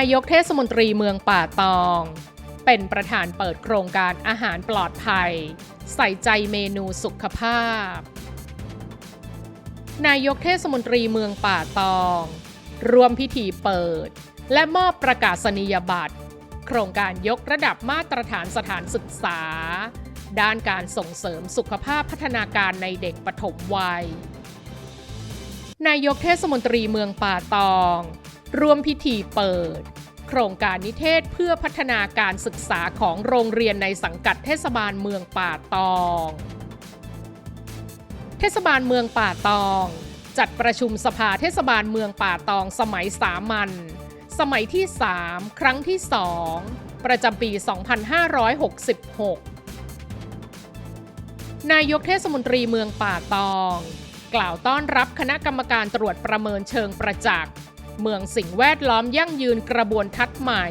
นายกเทศมนตรีเมืองป่าตอง เป็นประธานเปิดโครงการอาหารปลอดภัย ใส่ใจเมนูสุขภาพ นายกเทศมนตรีเมืองป่าตองร่วมพิธีเปิด และมอบประกาศนียบัตร โครงการยกระดับมาตรฐานสถานศึกษา ด้านการส่งเสริมสุขภาพพัฒนาการในเด็กปฐมวัย นายกเทศมนตรีเมืองป่าตอง ร่วมพิธีเปิด โครงการนิเทศเพื่อพัฒนาการศึกษาของโรงเรียนในสังกัดเทศบาลเมืองป่าตอง เทศบาลเมืองป่าตอง จัดประชุมสภาเทศบาลเมืองป่าตองสมัยสามัญสมัยที่ 3 ครั้งที่ 2 ประจำปี 2566 นายกเทศมนตรีเมืองป่าตอง กล่าวต้อนรับคณะกรรมการตรวจประเมินเชิงประจักษ์ เมืองสิ่งแวดล้อมยั่งยืนกระบวนทัศน์ใหม่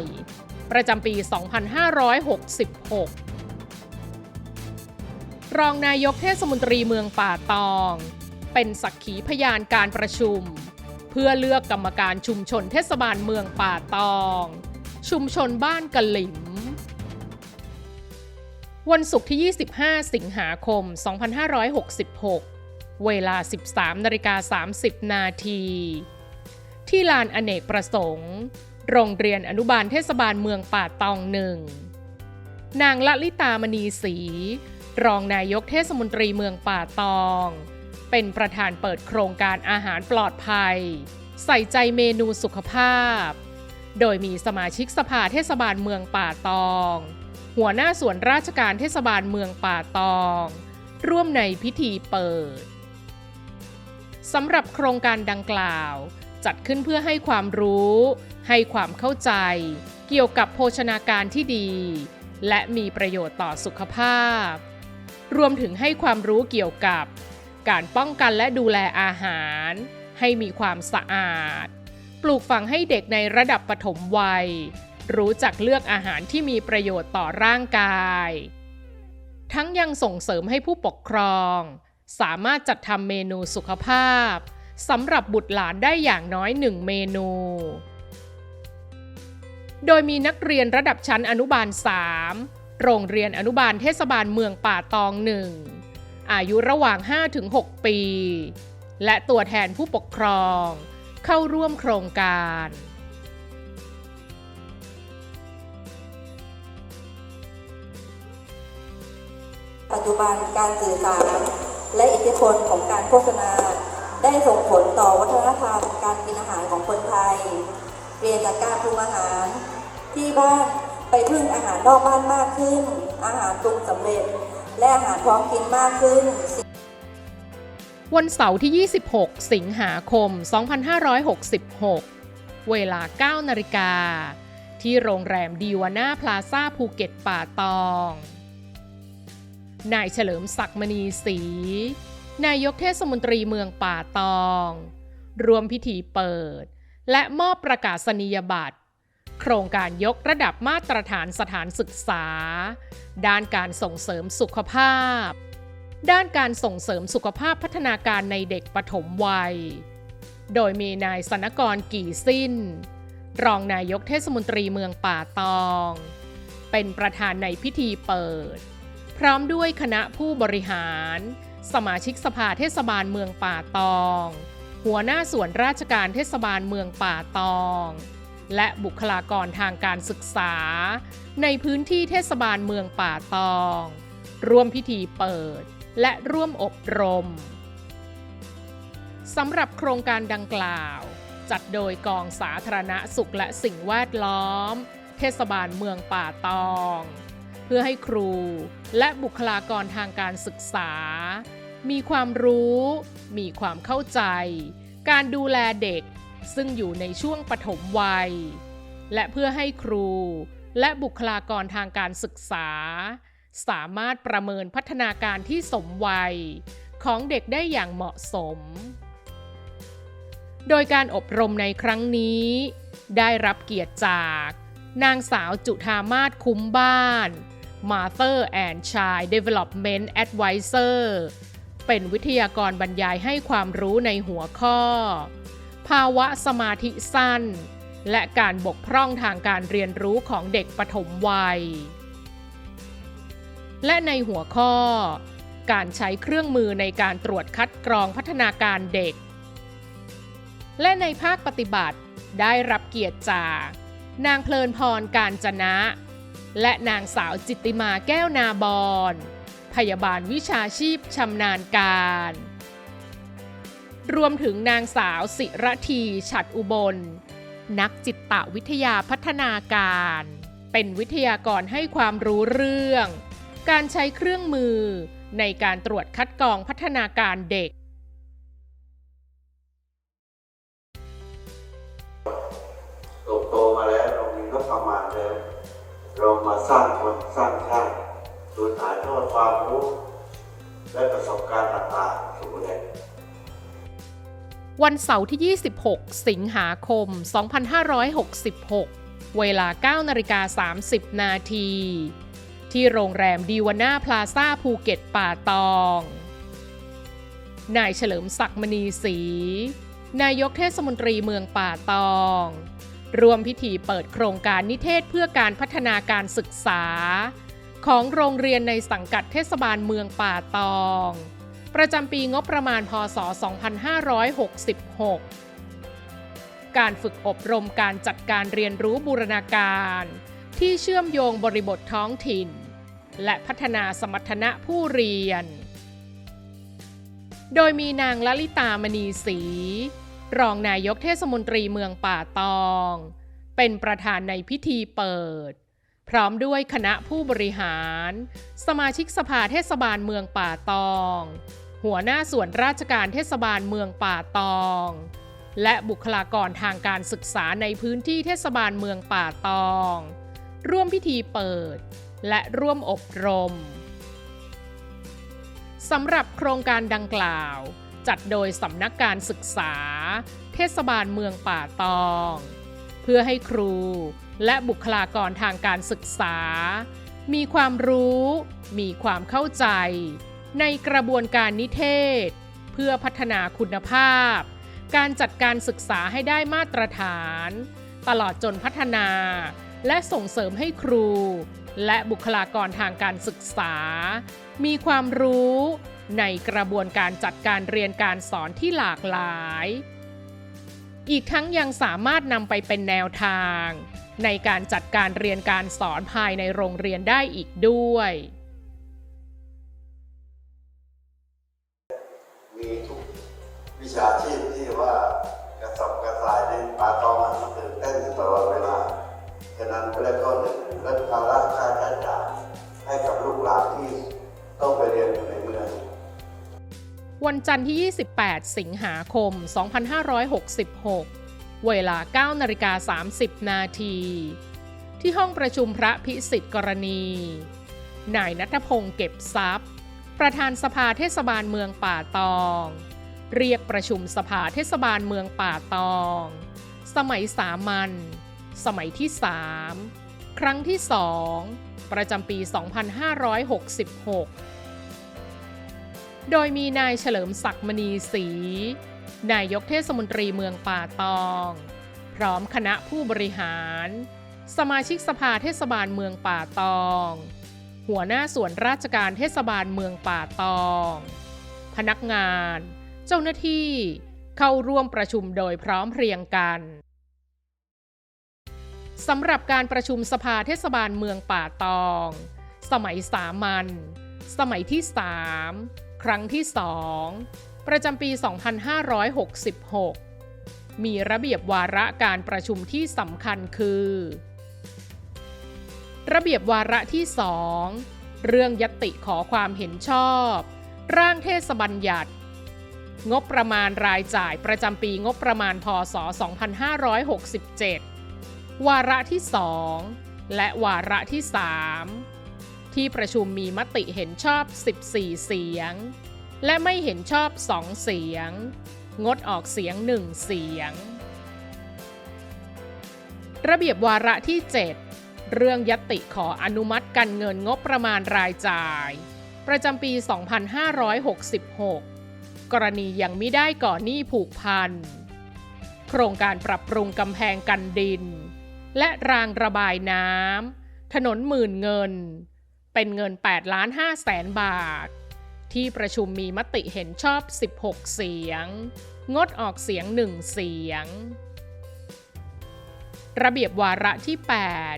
ประจำปี 2566 รองนายกเทศมนตรีเมืองป่าตอง เป็นสักขีพยานการประชุม เพื่อเลือกกรรมการชุมชนเทศบาลเมืองป่าตอง ชุมชนบ้านกะหลิม วันศุกร์ที่ 25 สิงหาคม 2566 เวลา 13นาฬิกา30 นาที ที่ลานอเนกประสงค์ โรงเรียนอนุบาลเทศบาลเมืองป่าตองหนึ่ง นางละลิตามณีศรีรองนายกเทศมนตรีเมืองป่าตอง เป็นประธานเปิดโครงการอาหารปลอดภัย ใส่ใจเมนูสุขภาพ โดยมีสมาชิกสภาเทศบาลเมืองป่าตอง หัวหน้าส่วนราชการเทศบาลเมืองป่าตอง ร่วมในพิธีเปิดสำหรับโครงการดังกล่าว จัดขึ้นเพื่อให้ความรู้ ให้ความเข้าใจ เกี่ยวกับโภชนาการที่ดี และมีประโยชน์ต่อสุขภาพ รวมถึงให้ความรู้เกี่ยวกับ การป้องกันและดูแลอาหาร ให้มีความสะอาด ปลูกฝังให้เด็กในระดับปฐมวัย รู้จักเลือกอาหารที่มีประโยชน์ต่อร่างกาย ทั้งยังส่งเสริมให้ผู้ปกครอง สามารถจัดทำเมนูสุขภาพ สำหรับบุตรหลานได้อย่างน้อยหนึ่งเมนู โดยมีนักเรียนระดับชั้นอนุบาล 3 โรงเรียนอนุบาลเทศบาลเมืองป่าตองหนึ่งอายุระหว่าง 5-6 ปี และตัวแทนผู้ปกครองเข้าร่วมโครงการปัจจุบันการสื่อสารและอิทธิพลของการโฆษณา ได้ส่งผลต่อวัฒนธรรมการกินอาหารของคนไทยเปลี่ยนจากการปรุงอาหาร ที่บ้านไปพึ่งอาหารนอกบ้านมากขึ้น อาหารปรุงสำเร็จ และอาหารพร้อมกินมากขึ้น วันเสาร์ที่ 26 สิงหาคม 2566 เวลา 9 นาฬิกา ที่โรงแรมดีวาน่าพลาซ่าภูเก็ตป่าตอง นายเฉลิมศักดิ์มณีศรี นายกเทศมนตรีเมืองป่าตอง รวมพิธีเปิด และมอบประกาศนียบัตร โครงการยกระดับมาตรฐานสถานศึกษา ด้านการส่งเสริมสุขภาพ ด้านการส่งเสริมสุขภาพพัฒนาการในเด็กปฐมวัย โดยมีนายสนกรกี่สิ้น รองนายกเทศมนตรีเมืองป่าตอง เป็นประธานในพิธีเปิด พร้อมด้วยคณะผู้บริหาร สมาชิกสภาเทศบาลเมืองป่าตอง หัวหน้าส่วนราชการเทศบาลเมืองป่าตอง และบุคลากรทางการศึกษา ในพื้นที่เทศบาลเมืองป่าตอง ร่วมพิธีเปิด และร่วมอบรมสำหรับโครงการดังกล่าว จัดโดยกองสาธารณสุขและสิ่งแวดล้อม เทศบาลเมืองป่าตอง เพื่อให้ครูและบุคลากรทางการศึกษา มีความรู้ มีความเข้าใจ การดูแลเด็กซึ่งอยู่ในช่วงปฐมวัย และเพื่อให้ครูและบุคลากรทางการศึกษา สามารถประเมินพัฒนาการที่สมวัย ของเด็กได้อย่างเหมาะสม โดยการอบรมในครั้งนี้ ได้รับเกียรติจาก นางสาวจุธามาศคุ้มบ้าน Mother and Child Development Advisor เป็นวิทยากรบรรยายให้ความรู้ในหัวข้อ ภาวะสมาธิสั้น และการบกพร่องทางการเรียนรู้ของเด็กปฐมวัย และในหัวข้อ การใช้เครื่องมือในการตรวจคัดกรองพัฒนาการเด็ก และในภาคปฏิบัติได้รับเกียรติจาก นางเพลินพรการจนะ และนางสาวจิตติมาแก้วนาบอน พยาบาลวิชาชีพชำนาญการ รวมถึงนางสาวสิระทีฉัดอุบล นักจิตวิทยาพัฒนาการ เป็นวิทยากรให้ความรู้เรื่อง การใช้เครื่องมือในการตรวจคัดกรองพัฒนาการเด็ก โตมาแล้วเรามีงบประมาณแล้ว เรามาสร้างคนสร้างชาติ โดยถ่ายทอดความรู้ และประสบการณ์ต่างๆสู่เด็กวันเสาร์ที่ 26 สิงหาคม 2566 เวลา 9นาฬิกา30 นาที ที่โรงแรมดีวาน่าพลาซ่าภูเก็ตป่าตอง นายเฉลิมศักดิ์มณีศรี นายกเทศมนตรีเมืองป่าตอง รวมพิธีเปิดโครงการนิเทศเพื่อการพัฒนาการศึกษา ของโรงเรียนในสังกัดเทศบาลเมืองป่าตอง ประจำปีงบประมาณพศ 2566 การฝึกอบรมการจัดการเรียนรู้บูรณาการ ที่เชื่อมโยงบริบทท้องถิ่น และพัฒนาสมรรถนะผู้เรียน โดยมีนางลลิตามณีศรีรองนายกเทศมนตรีเมืองป่าตอง เป็นประธานในพิธีเปิด พร้อมด้วยคณะผู้บริหาร สมาชิกสภาเทศบาลเมืองป่าตอง หัวหน้าส่วนราชการเทศบาลเมืองป่าตอง และบุคลากรทางการศึกษาในพื้นที่เทศบาลเมืองป่าตอง ร่วมพิธีเปิด และร่วมอบรมสำหรับโครงการดังกล่าว จัดโดยสำนักการศึกษา เทศบาลเมืองป่าตอง เพื่อให้ครู และบุคลากรทางการศึกษา มีความรู้ มีความเข้าใจ ในกระบวนการนิเทศ เพื่อพัฒนาคุณภาพ การจัดการศึกษาให้ได้มาตรฐาน ตลอดจนพัฒนา และส่งเสริมให้ครู และบุคลากรทางการศึกษา มีความรู้ในกระบวนการจัดการเรียนการสอนที่หลากหลาย อีกทั้งยังสามารถนำไปเป็นแนวทาง ในการจัดการเรียนการสอนภายในโรงเรียนได้อีกด้วย มีทุกวิชาชีพที่ว่ากระสับกระส่ายในป่าตองมันตื่นเต้นอยู่ตลอดเวลา ฉะนั้นเรื่องข้อหนึ่งลดภาระค่าใช้จ่ายให้กับลูกหลานที่ต้องไปเรียนอยู่ในเมืองวันจันทร์ที่ 28 สิงหาคม 2566 เวลา9นาฬิกา30 นาที ที่ห้องประชุมพระพิสิทธิ์กรณี นายนัทพงศ์เก็บทรัพย์ ประธานสภาเทศบาลเมืองป่าตอง เรียกประชุมสภาเทศบาลเมืองป่าตอง สมัยสามัญ สมัยที่ 3 ครั้งที่ 2 ประจำปี 2566 โดยมีนายเฉลิมศักดิ์มณีศรี นายกเทศมนตรีเมืองป่าตอง พร้อมคณะผู้บริหาร สมาชิกสภาเทศบาลเมืองป่าตอง หัวหน้าส่วนราชการเทศบาลเมืองป่าตอง พนักงาน เจ้าหน้าที่เข้าร่วมประชุมโดยพร้อมเพรียงกันสำหรับการประชุมสภาเทศบาลเมืองป่าตอง สมัยสามัญ สมัยที่ 3 ครั้งที่ 2 ประจำปี 2566 มีระเบียบวาระการประชุมที่สำคัญคือ ระเบียบวาระที่ 2 เรื่องยติขอความเห็นชอบ ร่างเทศบัญญัติ งบประมาณรายจ่ายประจำปีงบประมาณพศ 2567 วาระที่ 2 และวาระที่ 3 ที่ประชุมมีมติเห็นชอบ 14 เสียง และไม่เห็นชอบ2เสียง งดออกเสียง1เสียง ระเบียบวาระที่ 7 เรื่องยติขออนุมัติการเงินงบประมาณรายจ่าย ประจำปี 2566 กรณียังไม่ได้ก่อหนี้ผูกพัน โครงการปรับปรุงกำแพงกันดิน และรางระบายน้ำถนนหมื่นเงิน เป็นเงิน8ล้าน5แสนบาท ที่ประชุมมีมติเห็นชอบ 16 เสียง งดออกเสียง 1 เสียง ระเบียบวาระที่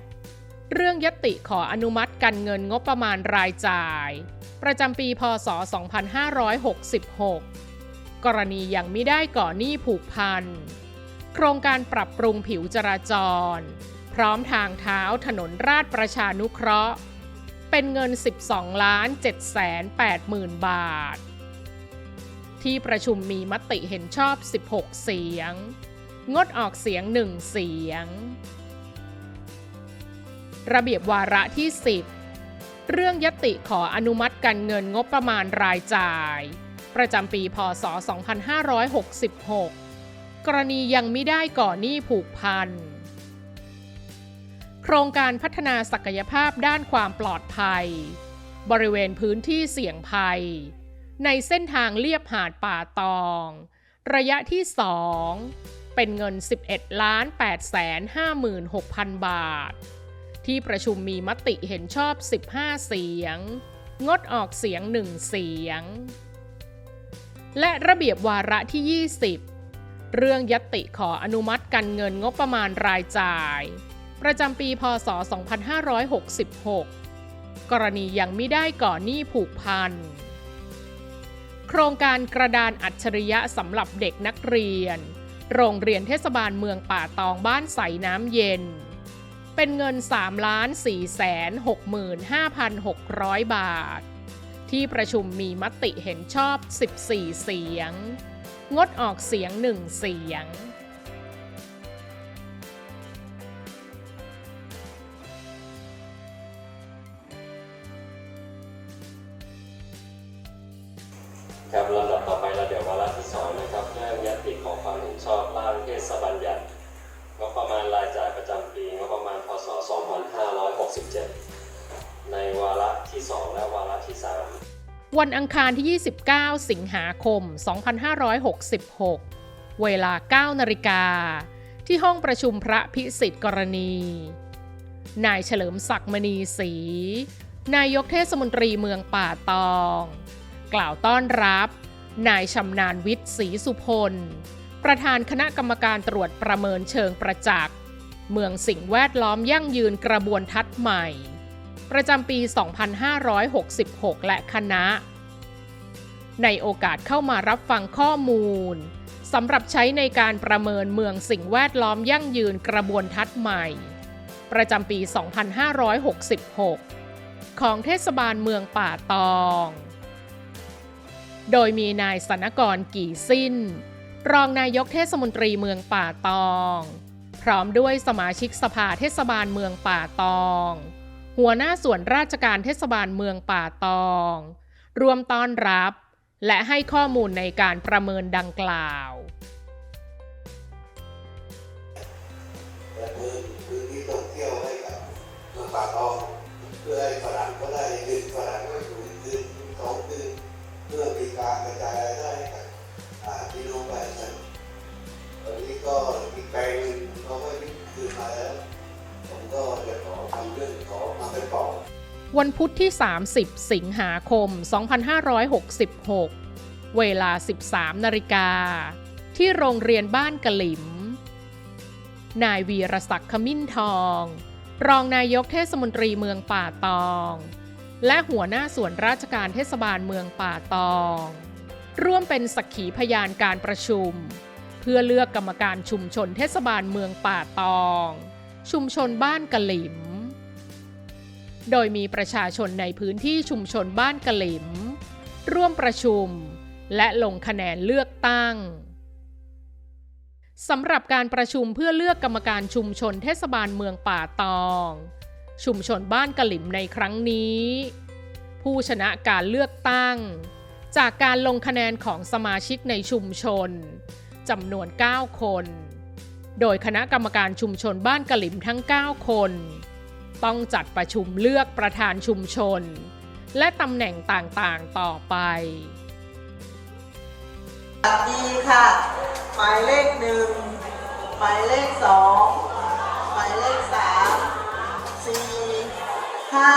8 เรื่องยติขออนุมัติการเงินงบประมาณรายจ่าย ประจำปีพศ 2566 กรณียังไม่ได้ก่อหนี้ผูกพัน โครงการปรับปรุงผิวจราจร พร้อมทางเท้าถนนราชประชานุเคราะห์ เป็นเงิน 12ล้าน7แสน8หมื่นบาท ที่ประชุมมีมติเห็นชอบ 16 เสียง งดออกเสียง 1 เสียง ระเบียบวาระที่ 10 เรื่องยติขออนุมัติการเงินงบประมาณรายจ่าย ประจำปีพศ 2566 กรณียังไม่ได้ก่อหนี้ผูกพัน รงการพัฒนาศักยภาพด้านความปลอดภัย บริเวณพื้นที่เสี่ยงภัย ในเส้นทางเลียบหาดป่าตอง ระยะที่ 2 เป็นเงิน 11ล้าน8แสน56,000 บาท ที่ประชุมมีมติเห็นชอบ 15 เสียง งดออกเสียง 1 เสียง และระเบียบวาระที่ 20 เรื่องยติขออนุมัติการเงินงบประมาณรายจ่าย ประจำปีพศ 2566 กรณียังไม่ได้ก่อหนี้ผูกพัน โครงการกระดานอัจฉริยะสำหรับเด็กนักเรียน โรงเรียนเทศบาลเมืองป่าตองบ้านใสน้ำเย็น เป็นเงิน 3 ล้าน4แสน65,600 บาท ที่ประชุมมีมติเห็นชอบ 14 เสียง งดออกเสียง 1 เสียง 2567 ในวาระที่ 2 และวาระที่ 3 วันอังคารที่ 29 สิงหาคม 2566 เวลา 9 นาฬิกา ที่ห้องประชุมพระพิสิทธิ์กรณี นายเฉลิมศักดิ์มณีศรีนายกเทศมนตรีเมืองป่าตอง กล่าวต้อนรับ นายชำนาญวิทย์ศรีสุพล ประธานคณะกรรมการตรวจประเมินเชิงประจักษ์ เมืองสิ่งแวดล้อมยั่งยืนกระบวนทัศน์ใหม่ ประจำปี 2566 และคณะ ในโอกาสเข้ามารับฟังข้อมูลสำหรับใช้ในการประเมินเมืองสิ่งแวดล้อมยั่งยืนกระบวนทัศน์ใหม่ ประจำปี 2566 ของเทศบาลเมืองป่าตอง โดยมีนายสนกรกี่สิ้น รองนายกเทศมนตรีเมืองป่าตอง พร้อมด้วยสมาชิกสภาเทศบาลเมืองป่าตอง หัวหน้าส่วนราชการเทศบาลเมืองป่าตอง รวมต้อนรับ และให้ข้อมูลในการประเมินดังกล่าวและพื้นพื้นที่ท่องเที่ยวให้กับเมืองป่าตองเพื่อให้ฝรั่งก็ได้ดึงฝรั่งก็อยู่คืนสองคืนเพื่อมีการกระจายรายได้ให้กับพี่น้องประชาชนตอนนี้ก็อีกแปลง คืนมาแล้วผมก็จะขอทำเรื่องขอมาเป็นปอกวันพุธที่ 30 สิงหาคม 2566 เวลา 13 นาฬิกา ที่โรงเรียนบ้านกะหลิม นายวีรศักดิ์ขมิ้นทอง รองนายกเทศมนตรีเมืองป่าตอง และหัวหน้าส่วนราชการเทศบาลเมืองป่าตอง ร่วมเป็นสักขีพยานการประชุม เพื่อเลือกกรรมการชุมชนเทศบาลเมืองป่าตอง ชุมชนบ้านกะหลิม โดยมีประชาชนในพื้นที่ชุมชนบ้านกะหลิม ร่วมประชุม และลงคะแนนเลือกตั้งสำหรับการประชุมเพื่อเลือกกรรมการชุมชนเทศบาลเมืองป่าตอง ชุมชนบ้านกะหลิมในครั้งนี้ ผู้ชนะการเลือกตั้ง จากการลงคะแนนของสมาชิกในชุมชน จำนวน 9 คน โดยคณะกรรมการชุมชนบ้านกะหลิมทั้ง 9 คน ต้องจัดประชุมเลือกประธานชุมชน และตำแหน่งต่างๆต่อไปสวัสดีค่ะ หมายเลขหนึ่งหมายเลขสองหมายเลขสามสี่ห้า